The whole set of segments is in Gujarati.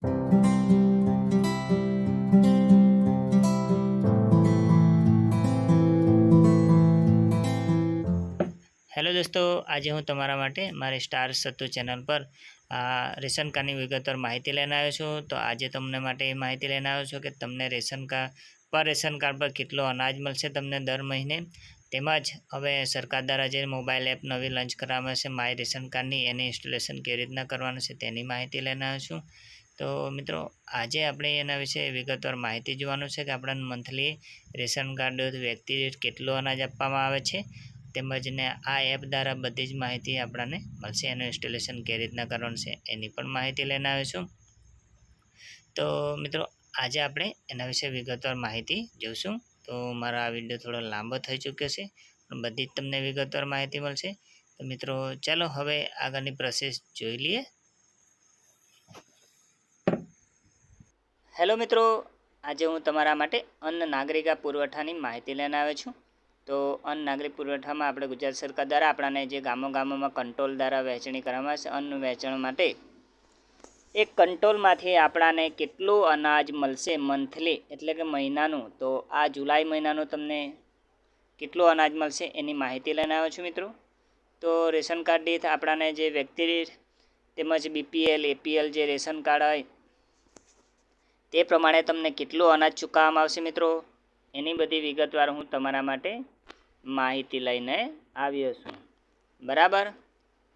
હેલો દોસ્તો, આજે હું તમારા માટે મારી સ્ટાર સત્તુ ચેનલ પર રેશન કાર્ડની વિગતવાર માહિતી લઈને આવ્યો છું. તો આજે તમને માટે એ માહિતી લઈને આવ્યો છું કે તમને રેશન કાર્ડ પર રેશન કાર્ડ પર કેટલો અનાજ મળશે તમને દર મહિને? તેમજ હવે સરકાર દ્વારા જે મોબાઈલ એપ નવી લોન્ચ કરવામાં છે માય રેશન કાર્ડની એની ઇન્સ્ટોલેશન કેવી રીતના કરવાનું છે તેની માહિતી લઈને આવ્યો છું. તો મિત્રો, આજે આપણે એના વિશે વિગતવાર માહિતી જોવાનું છે કે આપણને મંથલી રેશન કાર્ડ વ્યક્તિ દીઠ કેટલું અનાજ આપવામાં આવે છે. તેમજ ને આ એપ દ્વારા બધી જ માહિતી આપણને મળશે. એનું ઇન્સ્ટોલેશન કેવી રીતના કરવાનું છે, એની પણ માહિતી લઈને આવીશું. તો મિત્રો, આજે આપણે એના વિશે વિગતવાર માહિતી જોઈશું. તો મારો આ વીડિયો થોડો લાંબો થઈ ચૂક્યો છે, પણ બધી જ તમને વિગતવાર માહિતી મળશે. તો મિત્રો, ચાલો હવે આગળની પ્રોસેસ જોઈ લઈએ. હેલો મિત્રો, આજે હું તમારા માટે અન્ન નાગરિકા પુરવઠાની માહિતી લઈને આવ્યો છું. તો અન્ન નાગરિક પુરવઠામાં આપણે ગુજરાત સરકાર દ્વારા આપણાને જે ગામો ગામોમાં કંટ્રોલ દ્વારા વહેંચણી કરવામાં આવે છે, અન્ન વહેંચણ માટે, એ કંટ્રોલમાંથી આપણાને કેટલું અનાજ મળશે મંથલી, એટલે કે મહિનાનું, તો આ જુલાઈ મહિનાનું તમને કેટલું અનાજ મળશે એની માહિતી લઈને આવ્યો છું મિત્રો. તો રેશન કાર્ડ દીઠ આપણાને જે વ્યક્તિ તેમજ બીપીએલ એપીએલ જે રેશન કાર્ડ હોય તે પ્રમાણે તમને કેટલું અનાજ ચૂકવવામાં આવશે મિત્રો? એની બધી વિગતવાર હું તમારા માટે માહિતી લઈને આવ્યો છું બરાબર?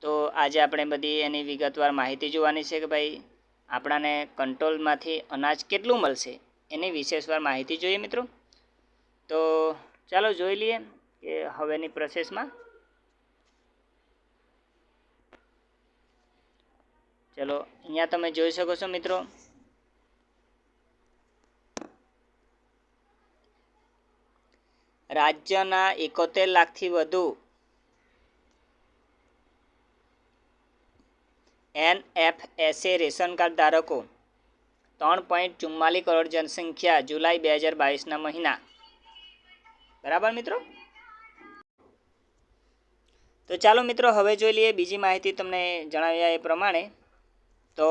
તો આજે આપણે બધી એની વિગતવાર માહિતી જોવાની છે કે ભાઈ, આપણાને કંટ્રોલમાંથી અનાજ કેટલું મળશે? એની વિશેષવાર માહિતી જોઈએ મિત્રો. તો ચાલો જોઈ લઈએ કે હવેની પ્રોસેસમાં. ચલો, અહીંયા તમે જોઈ શકો છો મિત્રો. રાજ્યના એકોતેર લાખથી વધુ N F S ration card ધારકો. ત્રણ પોઈન્ટ ચુમ્માલીસ કરોડ જનસંખ્યા જુલાઈ બે હજાર બાવીસના મહિના. બરાબર મિત્રો? તો ચાલો મિત્રો, હવે જોઈ લઈએ બીજી માહિતી તમને જણાવ્યા એ પ્રમાણે. તો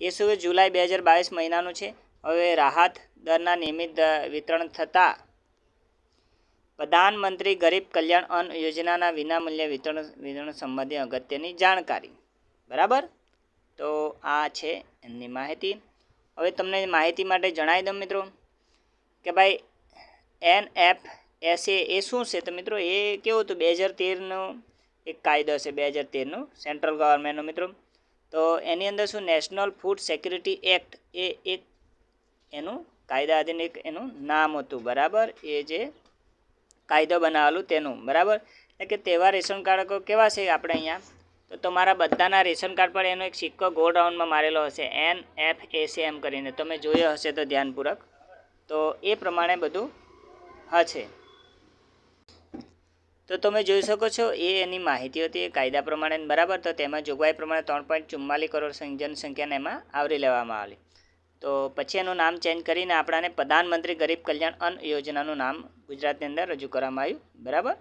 એ શું જુલાઈ બે હજાર બાવીસ મહિનાનું છે. હવે રાહત દરના નિયમિત વિતરણ થતાં પ્રધાનમંત્રી ગરીબ કલ્યાણ અન્ન યોજનાના વિનામૂલ્ય વિતરણ વિતરણ સંબંધી અગત્યની જાણકારી. બરાબર? તો આ છે એમની માહિતી. હવે તમને માહિતી માટે જણાવી દઉં મિત્રો કે ભાઈ, એન એફ એસ એ શું છે? તો મિત્રો, એ કેવું હતું? બે હજાર તેરનો એક કાયદો છે, બે હજાર તેરનું સેન્ટ્રલ ગવર્મેન્ટનો મિત્રો. તો એની અંદર શું? નેશનલ ફૂડ સિક્યુરિટી એક્ટ એ એક એનું કાયદા અધીન એક એનું નામ હતું. બરાબર? એ જે કાયદો બનાવેલું તેનું, બરાબર? એટલે કે તેવા રેશન કાર્ડકો કેવા છે આપણે અહીંયા? તો તમારા બધાના રેશન કાર્ડ પર એનો એક સિક્કો ગોળ રાઉન્ડમાં મારેલો હશે એન એફ એસી એમ કરીને. તમે જોયો હશે તો ધ્યાનપૂર્વક. તો એ પ્રમાણે બધું હશે. તો તમે જોઈ શકો છો, એ એની માહિતી હતી, એ કાયદા પ્રમાણે બરાબર. તો તેમાં જોગવાઈ પ્રમાણે ત્રણ પોઈન્ટ ચુમ્માલીસ કરોડ જનસંખ્યાને એમાં આવરી લેવામાં આવેલી. તો પછી એનું નામ ચેન્જ કરીને આપણાને પ્રધાનમંત્રી ગરીબ કલ્યાણ અન્ન યોજનાનું નામ ગુજરાતની અંદર રજૂ કરવામાં આવ્યું. બરાબર?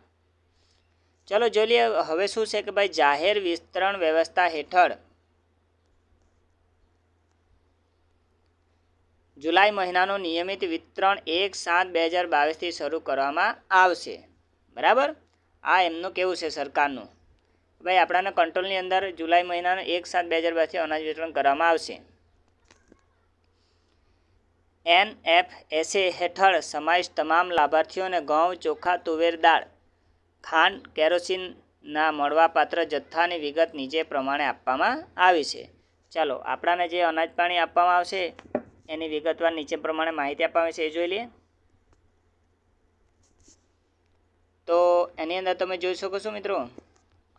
ચલો જોઈ લઈએ હવે શું છે કે ભાઈ જાહેર વિસ્તરણ વ્યવસ્થા હેઠળ જુલાઈ મહિનાનું નિયમિત વિતરણ એક સાત બે હજાર બાવીસથી શરૂ કરવામાં આવશે. બરાબર? આ એમનું કેવું છે સરકારનું? ભાઈ આપણાને કંટ્રોલની અંદર જુલાઈ મહિનાનું એક સાત બે હજાર બાવીસથી અનાજ વિતરણ કરવામાં આવશે. એન એફ એસએ હેઠળ સમાવેશ તમામ લાભાર્થીઓને ઘઉં, ચોખા, તુવેર દાળ, ખાંડ કેરોસીનના મળવાપાત્ર જથ્થાની વિગત નીચે પ્રમાણે આપવામાં આવી છે. ચાલો, આપણાને જે અનાજ પાણી આપવામાં આવશે, એની વિગતવાર નીચે પ્રમાણે માહિતી આપવામાં આવશે એ જોઈ લઈએ. તો એની અંદર તમે જોઈ શકો છો મિત્રો,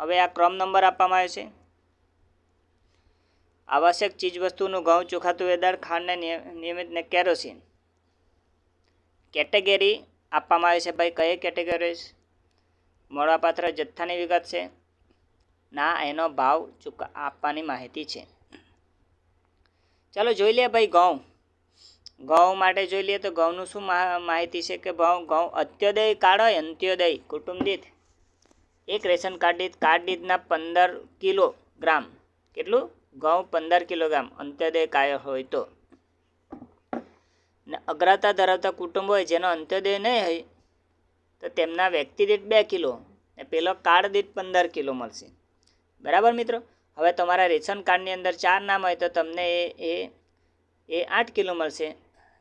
હવે આ ક્રમ નંબર આપવામાં આવ્યો છે. આવશ્યક ચીજવસ્તુનું ઘઉં ચોખાતું વેદાળ, ખાંડને નિયમિત ને કેરોસીન. કેટેગરી આપવામાં આવી છે ભાઈ. કઈ કેટેગરી? મળવાપાત્ર જથ્થાની વિગત છે. ના, એનો ભાવ ચૂકા, આપવાની માહિતી છે. ચાલો જોઈ લઈએ ભાઈ ઘઉં. ઘઉં માટે જોઈ લઈએ તો ઘઉંનું શું માહિતી છે કે ઘઉં ઘઉં અત્યોદય હોય, અંત્યોદય કુટુંબ દીઠ એક રેશન કાર્ડ દીઠ, કાર્ડ દીઠના પંદર કિલો ગ્રામ. કેટલું? ઘઉં પંદર કિલોગ્રામ, અંત્યોદય કાયો હોય તો. ને અગ્રતા ધરાવતા કુટુંબ હોય જેનો અંત્યોદય નહીં હોય, તો તેમના વ્યક્તિ દીઠ બે કિલો ને પેલો કાર્ડ દીઠ પંદર કિલો મળશે. બરાબર મિત્રો? હવે તમારા રેશન કાર્ડની અંદર ચાર નામ હોય તો તમને એ એ એ આઠ કિલો મળશે.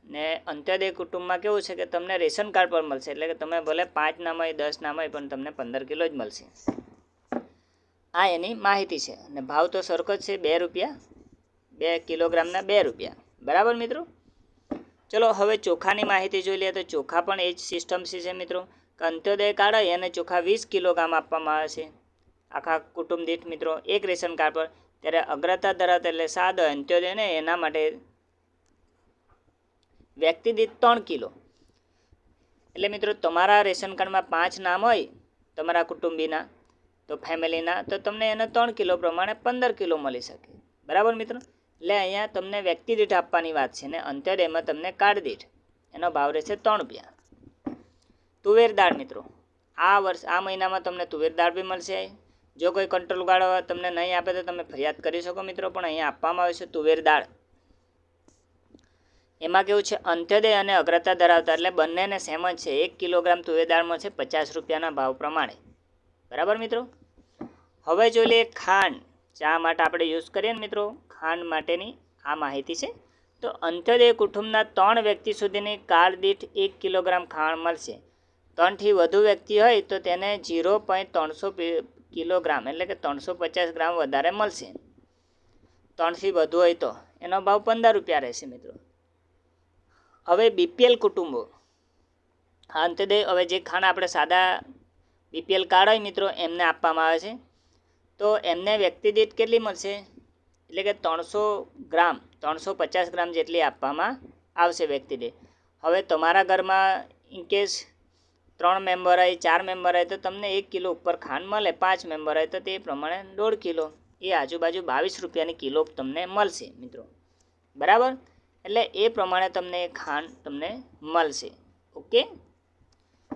ને અંત્યોદય કુટુંબમાં કેવું છે કે તમને રેશન કાર્ડ પર મળશે, એટલે કે તમે ભલે પાંચ નામ હોય, દસ નામ હોય, પણ તમને પંદર કિલો જ મળશે. આ એની માહિતી છે. અને ભાવ તો સરખો જ છે, બે રૂપિયા. બે કિલોગ્રામના બે રૂપિયા. બરાબર મિત્રો? ચલો, હવે ચોખાની માહિતી જોઈ લઈએ તો ચોખા પણ એ જ સિસ્ટમ છે મિત્રો. કે અંત્યોદય કાર્ડ એને ચોખા વીસ કિલોગ્રામ આપવામાં આવે છે. આખા કુટુંબ દીઠ મિત્રો, એક રેશન કાર્ડ પર. ત્યારે અગ્રતા ધરાવતા એટલે સાદ અંત્યોદયને એના માટે વ્યક્તિ દીઠ ત્રણ કિલો. એટલે મિત્રો, તમારા રેશન કાર્ડમાં પાંચ નામ હોય, તમારા કુટુંબીના તો ફેમિલીના તો તમને એને ત્રણ કિલો પ્રમાણે પંદર કિલો મળી શકે. બરાબર મિત્રો? એટલે અહીંયા તમને વ્યક્તિ દીઠ આપવાની વાત છે ને અંત્યોદયમાં તમને કાર્ડ દીઠ. એનો ભાવ રહેશે ત્રણ રૂપિયા. તુવેર દાળ મિત્રો, આ વર્ષ, આ મહિનામાં તમને તુવેર દાળ બી મળશે જો કોઈ કંટ્રોલ ગાર્ડ તમને નહીં આપે તો તમે ફરિયાદ કરી શકો મિત્રો, પણ અહીંયા આપવામાં આવે છે તુવેર દાળ. એમાં કેવું છે અંત્યોદય અને અગ્રતા ધરાવતા, એટલે બંનેને સેમ જ છે. એક કિલોગ્રામ તુવેર દાળમાં છે પચાસ રૂપિયાના ભાવ પ્રમાણે. બરાબર મિત્રો? હવે જોઈ લઈએ ખાંડ. ચા માટે આપણે યુઝ કરીએ ને મિત્રો, ખાંડ માટેની આ માહિતી છે. તો અંત્યોદય કુટુંબના ત્રણ વ્યક્તિ સુધીની કાર દીઠ એક કિલોગ્રામ ખાંડ મળશે. ત્રણથી વધુ વ્યક્તિ હોય તો તેને જીરો પોઈન્ટ ત્રણસો કિલોગ્રામ એટલે કે ત્રણસો પચાસ ગ્રામ વધારે મળશે. ત્રણથી વધુ હોય તો એનો ભાવ પંદર રૂપિયા રહેશે મિત્રો. હવે બીપીએલ કુટુંબો. અંત્યોદય, હવે જે ખાંડ આપણે સાદા બીપીએલ કાર્ડ હોય મિત્રો, એમને આપવામાં આવે છે. તો એમને વ્યક્તિ દીઠ કેટલી મળશે? એટલે કે ત્રણસો ગ્રામ, ત્રણસો પચાસ ગ્રામ જેટલી આપવામાં આવશે વ્યક્તિ દીઠ. હવે તમારા ઘરમાં ઇનકેસ ત્રણ મેમ્બર હોય, ચાર મેમ્બર હોય, તો તમને એક કિલો ઉપર ખાંડ મળે, પાંચ મેમ્બર હોય, તો તે પ્રમાણે દોઢ કિલો. એ આજુબાજુ બાવીસ રૂપિયાની કિલો તમને મળશે મિત્રો. બરાબર? એટલે એ પ્રમાણે તમને ખાંડ તમને મળશે. ઓકે?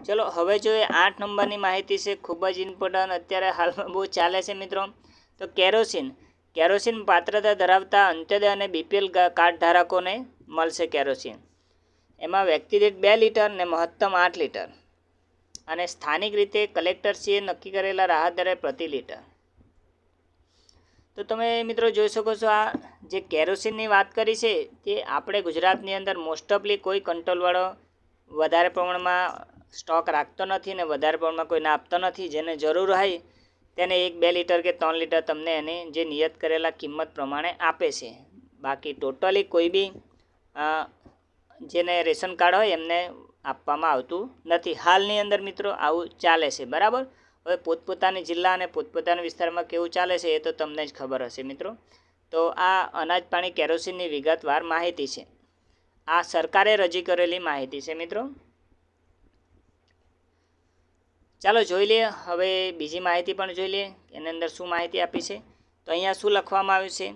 ચલો, હવે જોઈએ આઠ નંબરની માહિતી છે, ખૂબ જ ઇમ્પોર્ટન્ટ અત્યારે હાલમાં બહુ ચાલે છે મિત્રો. તો કેરોસીન. કેરોસીન પાત્રતા ધરાવતા અંત્યોદય અને બીપીએલ કાર્ડ ધારકોને મળશે કેરોસીન. એમાં વ્યક્તિદીઠ બે લીટર ને મહત્તમ આઠ લીટર. અને સ્થાનિક રીતે કલેક્ટરશ્રીએ નક્કી કરેલા રાહત દરે પ્રતિ લીટર. તો તમે મિત્રો જોઈ શકો છો આ જે કેરોસીનની વાત કરી છે, તે આપણે ગુજરાતની અંદર મોસ્ટ ઓફલી કોઈ કંટ્રોલવાળો વધારે પ્રમાણમાં સ્ટોક રાખતો નથી ને વધારે પ્રમાણમાં કોઈને આપતો નથી, જેને જરૂર હોય તેને એક બે લીટર કે ત્રણ લીટર તમને એની જે નિયત કરેલા કિંમત પ્રમાણે આપે છે. બાકી ટોટલી કોઈ બી જેને રેશન કાર્ડ હોય એમને આપવામાં આવતું નથી. હાલની અંદર મિત્રો આવું ચાલે છે, બરાબર? હવે પોતપોતાની જિલ્લા અને પોતપોતાના વિસ્તારમાં કેવું ચાલે છે એ તો તમને જ ખબર હશે મિત્રો. તો આ અનાજ પાણી કેરોસીનની વિગતવાર માહિતી છે. આ સરકારે રજી કરેલી માહિતી છે મિત્રો. ચાલો જોઈ લઈએ. હવે બીજી માહિતી પણ જોઈ લઈએ એની અંદર શું માહિતી આપી છે. તો અહીંયા શું લખવામાં આવ્યું છે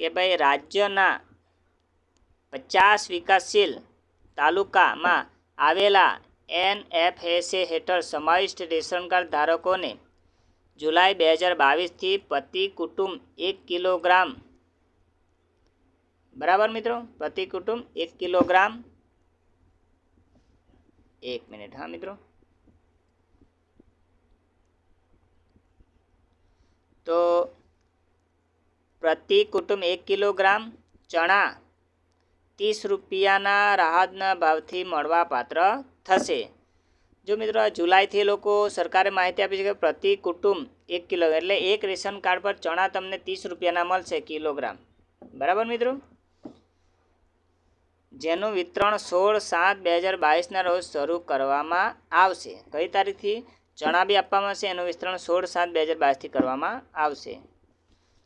કે ભાઈ રાજ્યના પચાસ વિકાસશીલ તાલુકામાં આવેલા એન એફ એસએ હેઠળ સમાવિષ્ટ રેશન કાર્ડ ધારકોને જુલાઈ બે હજાર બાવીસથી પ્રતિ કુટુંબ એક કિલોગ્રામ બરાબર મિત્રો? પ્રતિ કુટુંબ એક કિલોગ્રામ. એક મિનિટ, હા મિત્રો. તો પ્રતિ કુટુંબ એક કિલોગ્રામ ચણા ત્રીસ રૂપિયાના રાહતના ભાવથી મળવા પાત્ર થશે. જો મિત્રો જુલાઈથી લોકો સરકારે માહિતી આપી છે કે પ્રતિ કુટુંબ એક કિલો એટલે એક રેશન કાર્ડ પર ચણા તમને ત્રીસ રૂપિયાના મળશે કિલોગ્રામ. બરાબર મિત્રો? જેનું વિતરણ સોળ સાત બે હજાર બાવીસના રોજ શરૂ કરવામાં આવશે. કઈ તારીખથી ચણા બી આપવામાં આવશે. એનું વિસ્તરણ સોળ સાત બે હજાર બાવીસથી કરવામાં આવશે.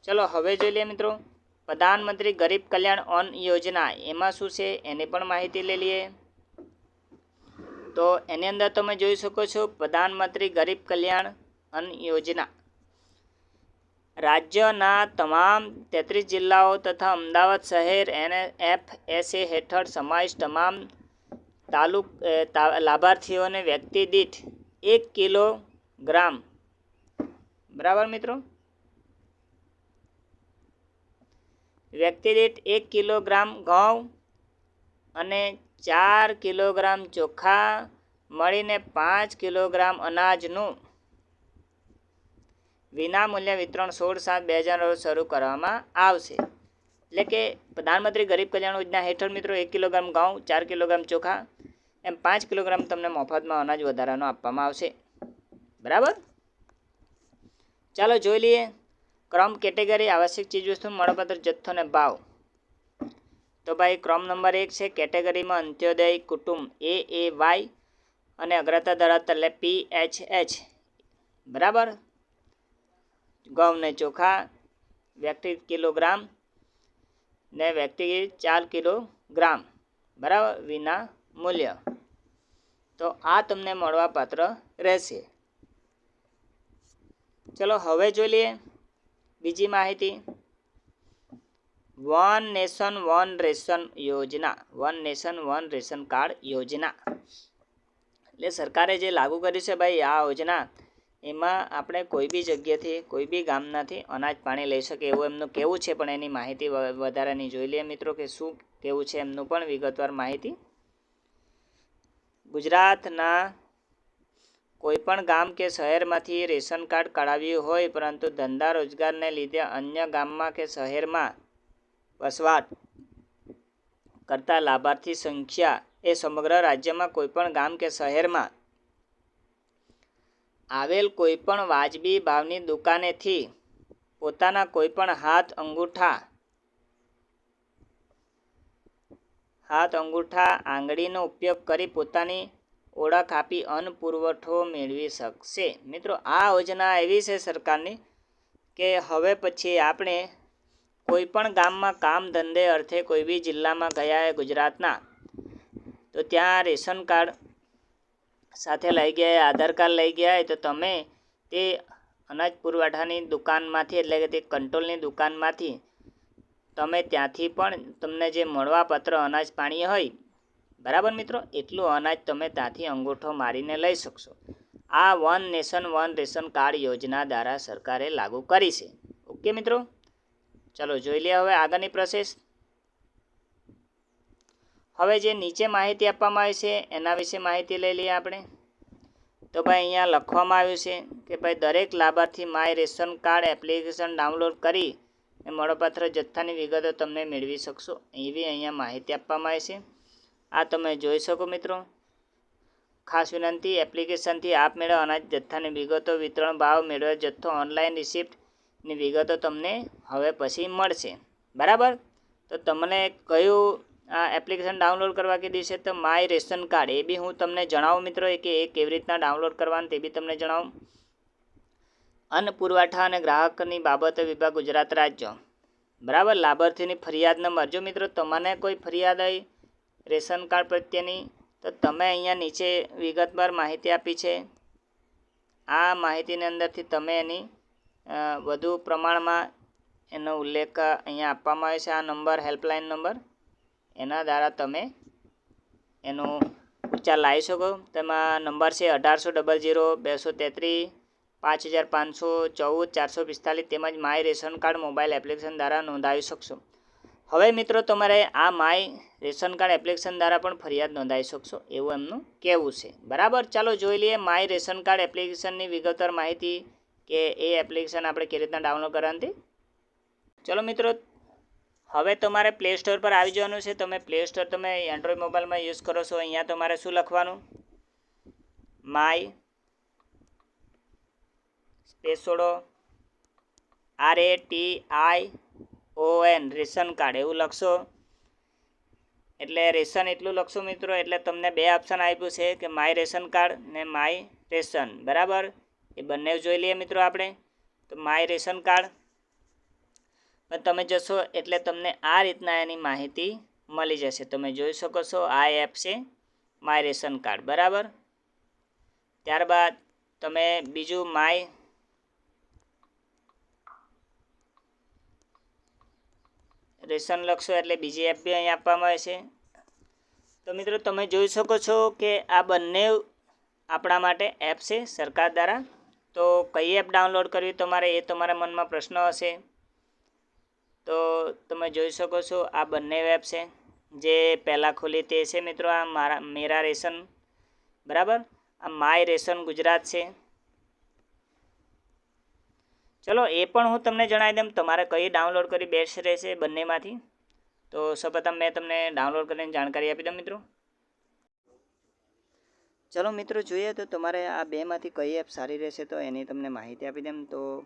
ચલો, હવે જોઈ લઈએ મિત્રો. પ્રધાનમંત્રી ગરીબ કલ્યાણ અન્ન યોજના, એમાં શું છે? એની પણ માહિતી લઈ લઈએ. તો એની અંદર તમે જોઈ શકો છો, પ્રધાનમંત્રી ગરીબ કલ્યાણ અન્ન યોજના. રાજ્યના તમામ તેત્રીસ જિલ્લાઓ તથા અમદાવાદ શહેર એને એફ એસ એ હેઠળ સમાવેશ તમામ તાલુક લાભાર્થીઓને વ્યક્તિ દીઠ એક કિલોગ્રામ. બરાબર મિત્રો? વ્યક્તિ દીઠ એક કિલોગ્રામ ઘઉં અને ચાર કિલોગ્રામ ચોખા મળીને પાંચ કિલોગ્રામ અનાજનું વિનામૂલ્ય વિતરણ સોળ સાત બે હજાર રોજ શરૂ કરવામાં આવશે. એટલે કે પ્રધાનમંત્રી ગરીબ કલ્યાણ યોજના હેઠળ મિત્રો એક કિલોગ્રામ ઘઉં, ચાર કિલોગ્રામ ચોખા એમ પાંચ કિલોગ્રામ તમને મફતમાં અનાજ વધારાનો આપવામાં આવશે. બરાબર? ચાલો જોઈ લઈએ. ક્રમ કેટેગરી, આવશ્યક ચીજવસ્તુ, મળપત્ર, જથ્થો અને ભાવ. તો ભાઈ, ક્રમ નંબર એક છે કેટેગરીમાં અંત્યોદય, કુટુંબ, એ એ, વાય અને અગ્રતા ધરાવતા એટલે પી, એચ એચ. બરાબર? ઘઉં ને ચોખા વ્યક્તિ કિલોગ્રામ ને વ્યક્તિ ચાર કિલોગ્રામ. બરાબર? વિના મૂલ્ય. તો આ તમને મળવાપાત્ર રહેશે. ચલો હવે જોઈ લઈએ બીજી માહિતી. વન નેશન, વન રેશન યોજના. One nation, one ration card યોજના. એટલે સરકારે જે લાગુ કર્યું છે ભાઈ, આ યોજના, એમાં આપણે કોઈ બી જગ્યાથી, કોઈ બી ગામનાથી અનાજ પાણી લઈ શકે એવું એમનું કેવું છે? પણ એની માહિતી વધારાની જોઈ લઈએ મિત્રો કે શું કેવું છે એમનું પણ વિગતવાર માહિતી ગુજરાતના કોઈપણ ગામ કે શહેરમાંથી રેશન કાર્ડ કઢાવ્યું હોય, પરંતુ ધંધા રોજગારને લીધે અન્ય ગામમાં કે શહેરમાં વસવાટ કરતા લાભાર્થી સંખ્યા એ સમગ્ર રાજ્યમાં કોઈપણ ગામ કે શહેરમાં આવેલ કોઈપણ વાજબી ભાવની દુકાનેથી પોતાના કોઈપણ હાથ, અંગૂઠા હાથ અંગૂઠા આંગળીનો ઉપયોગ કરી પોતાની ઓળખ આપી અન્ન પુરવઠો મેળવી શકશે. મિત્રો, આ યોજના એવી છે સરકારની કે હવે પછી આપણે કોઈ પણ ગામમાં કામ ધંધે અર્થે કોઈ બી જિલ્લામાં ગયા ગુજરાતના, તો ત્યાં રેશન કાર્ડ સાથે લઈ ગયા આધાર કાર્ડ લઈ ગયા હોય, તો તમે તે અનાજ પુરવઠાની દુકાનમાંથી એટલે કે તે કંટ્રોલની દુકાનમાંથી તમે ત્યાંથી પણ તમને જે મળવાપત્ર અનાજ પાણી હોય, બરાબર મિત્રો? એટલું અનાજ તમે ત્યાંથી અંગૂઠો મારીને લઈ શકશો. આ one nation one ration card યોજના દ્વારા સરકારે લાગુ કરી છે. ઓકે મિત્રો? ચલો જોઈ લઈએ હવે આગળની પ્રોસેસ. હવે જે નીચે માહિતી આપવામાં આવી છે, એના વિશે માહિતી લઈ લઈએ આપણે. તો ભાઈ અહીંયા લખવામાં આવ્યું છે કે ભાઈ દરેક લાભાર્થી my ration card application download કરી એ મળપાત્ર જથ્થાની વિગતો તમને મેળવી શકશો. એવી અહીંયા માહિતી આપવામાં આવી છે. આ તમે જોઈ શકો મિત્રો. ખાસ વિનંતી, એપ્લિકેશનથી આપમેળે અનાજ જથ્થાની વિગતો, વિતરણ ભાવ, મેળવેલ જથ્થો, ઓનલાઈન રિસિપ્ટની વિગતો તમને હવે પછી મળશે. બરાબર? તો તમને કયું આ એપ્લિકેશન ડાઉનલોડ કરવા કીધી છે? તો માય રેશન કાર્ડ, એ બી હું તમને જણાવું મિત્રો કે એ કેવી રીતના ડાઉનલોડ કરવાનું તે બી તમને જણાવું. અન્ન, પુરવઠા અને ગ્રાહકની બાબતો વિભાગ ગુજરાત રાજ્ય. બરાબર? લાભાર્થીની ફરિયાદ નંબર. જો મિત્રો તમને કોઈ ફરિયાદ હોય રેશન કાર્ડ પ્રત્યેની, તો તમે અહીંયા નીચે વિગતવાર માહિતી આપી છે. આ માહિતીની અંદરથી તમે એની વધુ પ્રમાણમાં એનો ઉલ્લેખ અહીંયા આપવામાં આવે છે. આ નંબર, હેલ્પલાઇન નંબર. એના દ્વારા તમે એનો ઉચ્ચાર લાવી શકો. તેમાં નંબર છે અઢારસો ડબલ જીરો, બેસો તેત્રીસ પાંચ હજાર પાંચસો ચૌદ ચારસો પિસ્તાલીસ તેમજ my ration card mobile application દ્વારા નોંધાવી શકશો. હવે મિત્રો તમારે આ માય રેશન કાર્ડ એપ્લિકેશન દ્વારા પણ ફરિયાદ નોંધાવી શકશો એવું એમનું કહેવું છે. બરાબર? ચાલો જોઈ લઈએ માય રેશન કાર્ડ એપ્લિકેશનની વિગતવાર માહિતી કે એ એપ્લિકેશન આપણે કેવી રીતના ડાઉનલોડ કરવાની ચલો મિત્રો, હવે તમારે પ્લે સ્ટોર પર આવી જવાનું છે. તમે પ્લે સ્ટોર તમે એન્ડ્રોઈડ મોબાઈલમાં યુઝ કરો છો. અહીંયા તમારે શું લખવાનું? My સ્પેસોડો R A T I O N, ration card, એવું લખશો. એટલે રેશન એટલું લખશો મિત્રો, એટલે તમને બે ઓપ્શન આપ્યું છે કે માય રેશન કાર્ડ ને માય રેશન, બરાબર? એ બંને જોઈ લઈએ મિત્રો આપણે. તો માય રેશન કાર્ડ. પણ તમે જશો એટલે તમને આ રીતના એની માહિતી મળી જશે. તમે જોઈ શકો છો આ એપ છે માય રેશન કાર્ડ, બરાબર? ત્યારબાદ તમે બીજું માય રેશન લખશો એટલે બીજી એપ બી અહીં આપવામાં આવે છે. તો મિત્રો, તમે જોઈ શકો છો કે આ બંને આપણા માટે એપ છે સરકાર દ્વારા. તો કઈ એપ ડાઉનલોડ કરવી તમારે એ તમારા મનમાં પ્રશ્ન હશે. તો તમે જોઈ શકો છો આ બંને એપ છે. જે પહેલાં ખોલી તે છે મિત્રો, આ મારા, મેરા રેશન. બરાબર? આ માય રેશન ગુજરાત છે. ચલો, એ પણ હું તમને જણાવી દઉં. તમારે કઈ ડાઉનલોડ કરી બેસ્ટ રહેશે બંનેમાંથી. તો સૌપ્રથમ મેં તમને ડાઉનલોડ કરીને જાણકારી આપી દઉં, મિત્રો. ચલો, મિત્રો, જોઈએ તો તમારે આ બેમાંથી કઈ એપ સારી રહેશે તો એની તમને માહિતી આપી દઉં. તો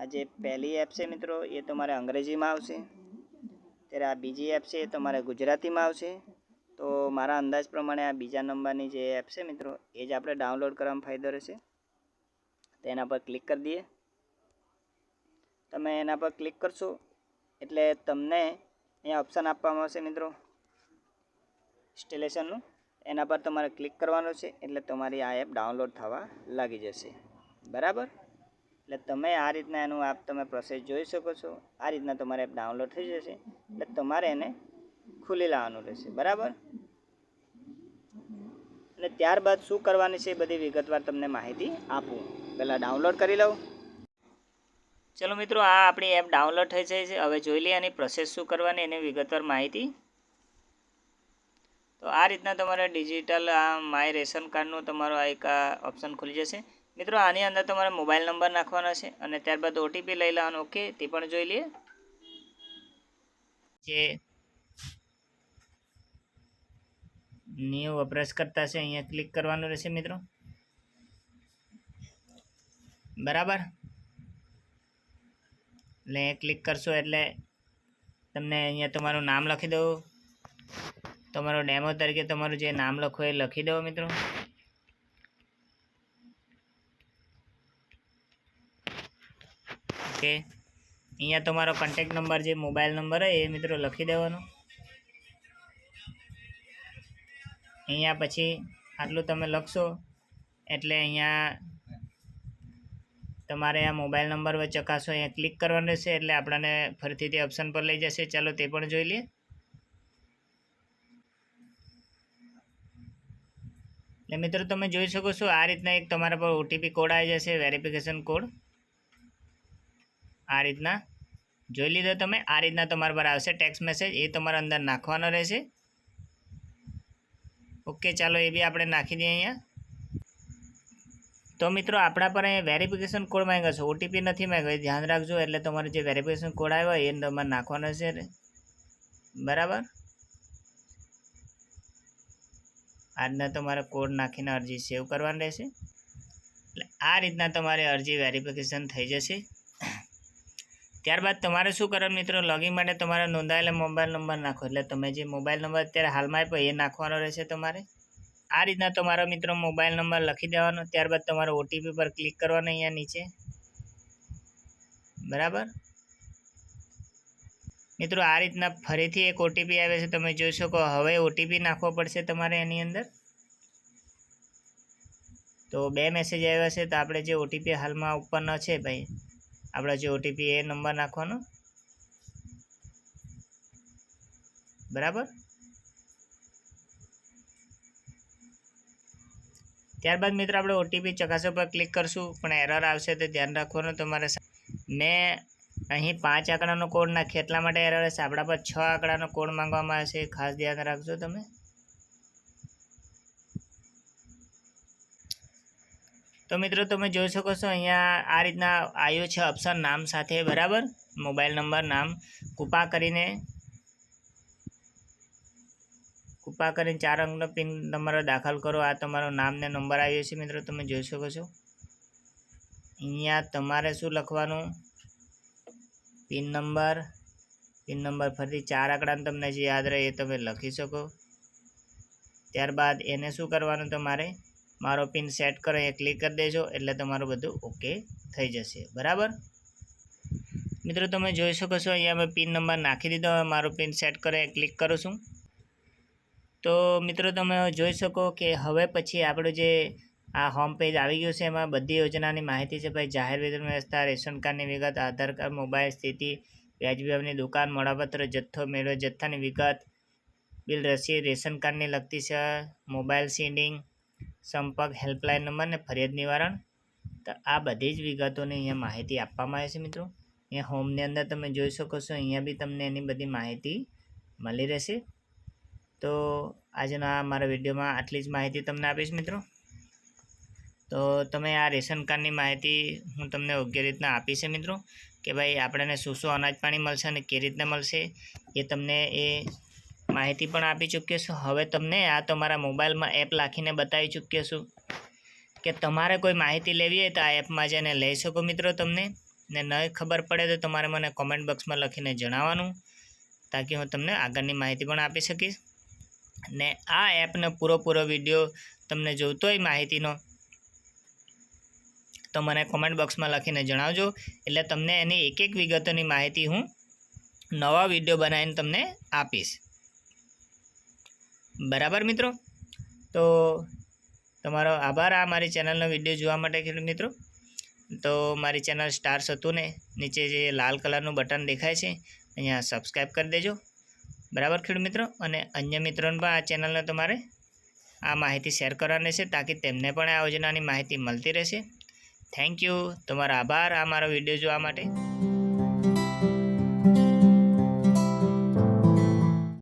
આ જે પહેલી એપ છે, મિત્રો, એ તમારે અંગ્રેજીમાં આવશે. ત્યારે આ બીજી એપ છે, એ તમારે ગુજરાતીમાં આવશે. તો મારા અંદાજ પ્રમાણે આ બીજા નંબરની જે એપ છે, મિત્રો, એ જ આપણે ડાઉનલોડ કરવામાં ફાયદો રહેશે. તેના પર ક્લિક કરી દઈએ. તમે એના પર ક્લિક કરશો. એટલે તમને અહીંયા ઓપ્શન આપવામાં આવશે મિત્રો. ઇન્સ્ટોલેશનનું એના પર તમારે ક્લિક કરવાનું છે. એટલે તમારી આ એપ ડાઉનલોડ થવા લાગી જશે. બરાબર? એટલે તમે આ રીતના એનું આપ તમે પ્રોસેસ જોઈ શકો છો. આ રીતના તમારે એપ ડાઉનલોડ થઈ જશે. એટલે તમારે એને ખુલી લાવવાનું રહેશે. બરાબર? અને ત્યારબાદ શું કરવાની છે એ બધી વિગતવાર તમને માહિતી આપું. પહેલાં ડાઉનલોડ કરી લઉં. ચલો મિત્રો, આ આપણી એપ ડાઉનલોડ થઈ જાય છે. હવે જોઈ લઈએ એની પ્રોસેસ શું કરવાની, એની વિગતવાર માહિતી. તો આ રીતના તમારે ડિજિટલ આ માય રેશન કાર્ડનું તમારો આ એક ઓપ્શન ખુલી જશે. મિત્રો, આની અંદર તમારે મોબાઈલ નંબર નાખવાનો છે અને ત્યારબાદ ઓટીપી લઈ લેવાનો. ઓકે, તે પણ જોઈ લઈએ. જે ન્યૂ વપરાશકર્તા છે, અહીંયા ક્લિક કરવાનું રહેશે મિત્રો. બરાબર? એટલે ક્લિક કરશો એટલે તમને અહીંયા તમારું નામ લખી દઉં. તમારો ડેમો તરીકે તમારું જે નામ લખો એ લખી દો મિત્રો. ઓકે. અહીંયા તમારો કોન્ટેક્ટ નંબર જે મોબાઈલ નંબર હોય એ મિત્રો લખી દેવાનો. અહીંયા પછી આટલું તમે લખશો એટલે અહીંયા તમારે આ મોબાઈલ નંબર વચ્ચે ચકાસો અહીંયા ક્લિક કરવાનું રહેશે એટલે આપણને ફરીથી તે ઓપ્શન પર લઈ જશે. ચાલો તે પણ જોઈ લઈએ. એટલે મિત્રો તમે જોઈ શકો છો આ રીતના એક તમારા પર ઓટીપી કોડ આવી જશે, વેરિફિકેશન કોડ. આ રીતના જોઈ લીધો તમે. આ રીતના તમારા પર આવશે ટેક્સ મેસેજ. એ તમારા અંદર નાખવાનો રહેશે. ઓકે, ચાલો એ બી આપણે નાખી દઈએ અહીંયા. તો મિત્રો, આપણા પર અહીંયા વેરિફિકેશન કોડ માંગ્યો છે. ઓટીપી નથી માંગ્યો. ધ્યાન રાખજો, એટલે તમારે જે વેરિફિકેશન કોડ આવ્યો એ તમારે નાખવાનો છે. બરાબર? આજના તમારે કોડ નાખીને અરજી સેવ કરવાની રહેશે. એટલે આ રીતના તમારી અરજી વેરિફિકેશન થઈ જશે. ત્યારબાદ તમારે શું કરવાનું મિત્રો? લોગિન માટે તમારે નોંધાયેલો મોબાઈલ નંબર નાખો. એટલે તમે જે મોબાઈલ નંબર અત્યારે હાલમાં આપ્યો એ નાખવાનો રહેશે તમારે. આ રીતના તમારો મિત્રો મોબાઈલ નંબર લખી દેવાનો, ત્યારબાદ તમારે ઓટીપી પર ક્લિક કરવાનો અહીંયા નીચે. બરાબર? મિત્રો, આ રીતના ફરીથી એક ઓટીપી આવે છે, તમે જોઈ શકો. હવે ઓટીપી નાખવો પડશે તમારે એની અંદર. તો બે મેસેજ આવ્યા છે, તો આપણે જે ઓટીપી હાલમાં ઉપર ન છે ભાઈ, આપણો જે ઓટીપી એ નંબર નાખવાનો. બરાબર? ત્યારબાદ મિત્રો આપણે ઓટીપી ચકાસો પર ક્લિક કરશું, પણ એરર આવશે તો ધ્યાન રાખવાનું તમારે મેં અહીં પાંચ આંકડાનો કોડ નાખીએ એટલા માટે એરર હશે. આપણા પર છ આંકડાનો કોડ માંગવામાં આવશે. ખાસ ધ્યાન રાખજો તમે. તો મિત્રો તમે જોઈ શકો છો, અહીંયા આ રીતના આવ્યું છે ઓપ્શન નામ સાથે, બરાબર? મોબાઈલ નંબર નામ કૃપા કરીને કૃપા કરીને ચાર અંકનો પિન તમારો દાખલ કરો. આ તમારો નામને નંબર આવ્યો છે મિત્રો, તમે જોઈ શકો છો. અહીંયા તમારે શું લખવાનું? Pin number. પિન નંબર ફરીથી ચાર આંકડાને તમને જે યાદ રહે એ તમે લખી શકો. ત્યારબાદ એને શું કરવાનું તમારે? મારો પિન સેટ કરો એ ક્લિક કરી દેજો, એટલે તમારું બધું ઓકે થઈ જશે. બરાબર? મિત્રો, તમે જોઈ શકો છો, અહીંયા મેં પિન નંબર નાખી દીધો. હવે મારો પિન સેટ કરો એ ક્લિક કરું છું. તો મિત્રો તમે જોઈ શકો કે હવે પછી આપણું જે આ હોમ પેજ આવી ગયું છે, એમાં બધી યોજનાની માહિતી છે. ભાઈ, જાહેર વિતરણ વ્યવસ્થા, રેશન કાર્ડની વિગત, આધાર કાર્ડ, મોબાઈલ સ્થિતિ વ્યાજબીભાવની દુકાન, મળાપત્ર, જથ્થો મેળવે, જથ્થાની વિગત, બિલ રસીદ રેશન કાર્ડની લગતી છે, મોબાઈલ સીડિંગ, સંપર્ક હેલ્પલાઇન નંબર ને ફરિયાદ નિવારણ. તો આ બધી જ વિગતોની અહીંયા માહિતી આપવામાં આવે છે, મિત્રો. અહીંયા હોમની અંદર તમે જોઈ શકો છો, અહીંયા બી તમને એની બધી માહિતી મળી રહેશે. તો આજના મારા વિડીયોમાં આટલી જ માહિતી તમને આપીશ મિત્રો. તો તમે આ રેશન કાર્ડની માહિતી હું તમને યોગ્ય રીતના આપી છે મિત્રો, કે ભાઈ આપણને શું શું અનાજ પાણી મળશે અને કેવી રીતના મળશે એ તમને એ માહિતી પણ આપી ચૂક્યો છું. હવે તમને આ તમારા મોબાઈલમાં એપ લાખીને બતાવી ચૂક્યો છું, કે તમારે કોઈ માહિતી લેવી હોય તો આ એપમાં જઈને લઈ શકો મિત્રો તમને, ને નહીં ખબર પડે તો તમારે મને કોમેન્ટ બોક્સમાં લખીને જણાવવાનું, તાકી હું તમને આગળની માહિતી પણ આપી શકીશ. ને આ એપનો પૂરો વીડિયો તમને જોઈતો હોય માહિતીનો, તો મને કોમેન્ટ બોક્સમાં લખીને જણાવજો. એટલે તમને એની એક એક વિગતોની માહિતી હું નવા વીડિયો બનાવીને તમને આપીશ. બરાબર મિત્રો? તો તમારો આભાર આ મારી ચેનલનો વીડિયો જોવા માટે મિત્રો. તો મારી ચેનલ સ્ટાર્સ હતું ને, નીચે જે લાલ કલરનું બટન દેખાય છે, અહીંયા સબસ્ક્રાઈબ કરી દેજો. બરાબર ખેડૂત મિત્રો? અને અન્ય મિત્રોને પણ આ ચેનલને તમારે આ માહિતી શેર કરવાની છે તાકી તેમને પણ આ યોજનાની માહિતી મળતી રહેશે. થેન્ક યુ તમારો આભાર આ મારો વીડિયો જોવા માટે.